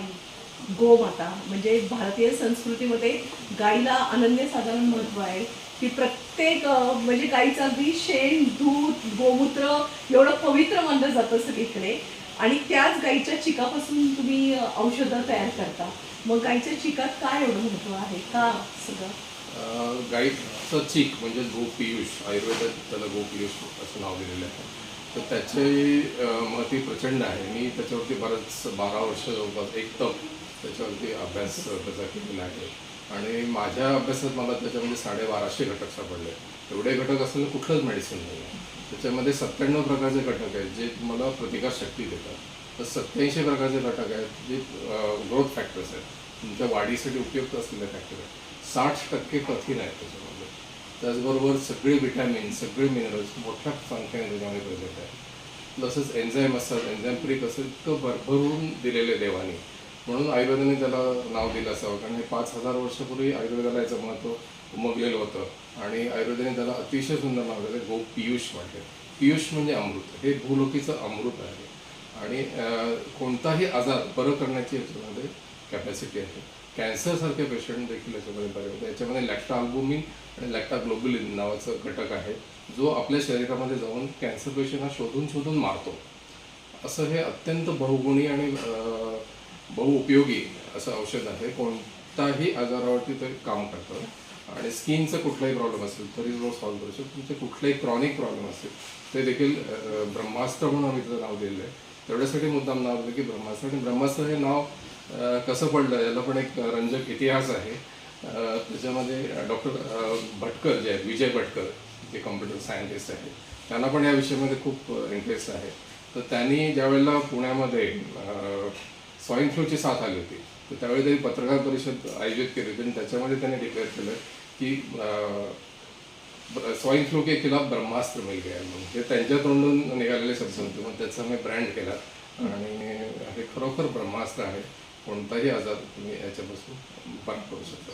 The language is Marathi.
गाई गोमाता. म्हणजे भारतीय संस्कृतीमध्ये गाईला अनन्यसाधारण महत्त्व आहे. की प्रत्येक म्हणजे गाईचं अगदी शेण दूध गोमूत्र एवढं पवित्र मानलं जातं सगळीकडे. आणि त्याच गाईच्या चिकापासून तुम्ही औषधं तयार करता. मग गाईच्या चिकात काय एवढं महत्त्व आहे? का सगळं? गाईचं चीक म्हणजे गोपियुष आयुर्वेदात त्याला गोपियुष असं नाव दिलेलं आहे. तर त्याचे मती प्रचंड आहे. मी त्याच्यावरती बरंच बारा वर्ष जवळपास एक तप त्याच्यावरती अभ्यास त्याचा केलेला आहे. आणि माझ्या अभ्यासात मला त्याच्यामध्ये साडेबाराशे घटक सापडले. एवढे घटक असलेलं कुठलंच मेडिसिन नाही आहे त्याच्यामध्ये सत्त्याण्णव प्रकारचे घटक आहेत जे तुम्हाला प्रतिकारशक्ती देतात. तर सत्याऐंशी प्रकारचे घटक आहेत जे ग्रोथ फॅक्टर्स आहेत. तुमच्या वाढीसाठी उपयुक्त असलेले फॅक्टर आहेत. साठ टक्के कठीण आहेत त्याच्यामध्ये. त्याचबरोबर सगळे विटॅमिन सगळे मिनरल्स मोठ्या संख्येने त्याच्यामध्ये प्रेझेंट आहे तसंच एन्झाईम असतात एन्झाईम प्रिक असेल इतकं भरभरून दिलेले देवाने. म्हणून आयुर्वेदाने त्याला नाव दिलं असावं कारण हे पाच हजार वर्षापूर्वी आयुर्वेदाला याचं महत्त्व उमगलेलं होतं. आणि आयुर्वेदाने त्याला अतिशय सुंदर नाव दिलं गो पियुष म्हटले पियुष म्हणजे अमृत. हे भूलोकीचं अमृत आहे. आणि कोणताही आजार बरं करण्याची याच्यामध्ये कॅपॅसिटी आहे. कॅन्सरसारखे पेशंट देखील याच्यामध्ये बरे होते याच्यामध्ये लॅक्टा अल्बुमिन आणि लॅक्टा ग्लोबुलिन नावाचं घटक आहे जो आपल्या शरीरामध्ये जाऊन कॅन्सर पेशंट हा शोधून शोधून मारतो. असं हे अत्यंत बहुगुणी आणि बहुउपयोगी असं औषध आहे. कोणताही आजारावरती ते काम करतं. आणि स्किनचं कुठलाही प्रॉब्लेम असेल तरी जो सॉल्व्ह करू शकतो. तुमचे कुठलेही क्रॉनिक प्रॉब्लेम असेल ते देखील ब्रह्मास्त्र म्हणून आम्ही त्याचं नाव दिलेलं आहे. तेवढ्यासाठी मुद्दाम नाव दिलं की ब्रह्मास्त्र. आणि ब्रह्मास्त्र हे नाव कसं पडलं याला पण एक रंजक इतिहास आहे. त्याच्यामध्ये डॉक्टर भटकर जे आहेत विजय भटकर जे कॉम्प्युटर सायंटिस्ट आहेत त्यांना पण या विषयामध्ये खूप इंटरेस्ट आहे. तर त्यांनी ज्यावेळेला पुण्यामध्ये स्वाईन फ्लूची साथ आली होती तर त्यावेळी त्यांनी पत्रकार परिषद आयोजित केली होती आणि त्याच्यामध्ये त्यांनी डिक्लेअर केलं की स्वाईन फ्लू के खिलाफ ब्रह्मास्त्र मिल गया. म्हणून हे त्यांच्या तोंडून निघालेले शब्द होते. मग त्याचा मी ब्रँड केला. आणि हे खरोखर ब्रह्मास्त्र आहे. कोणताही आजार तुम्ही याच्यापासून बरा करू शकता.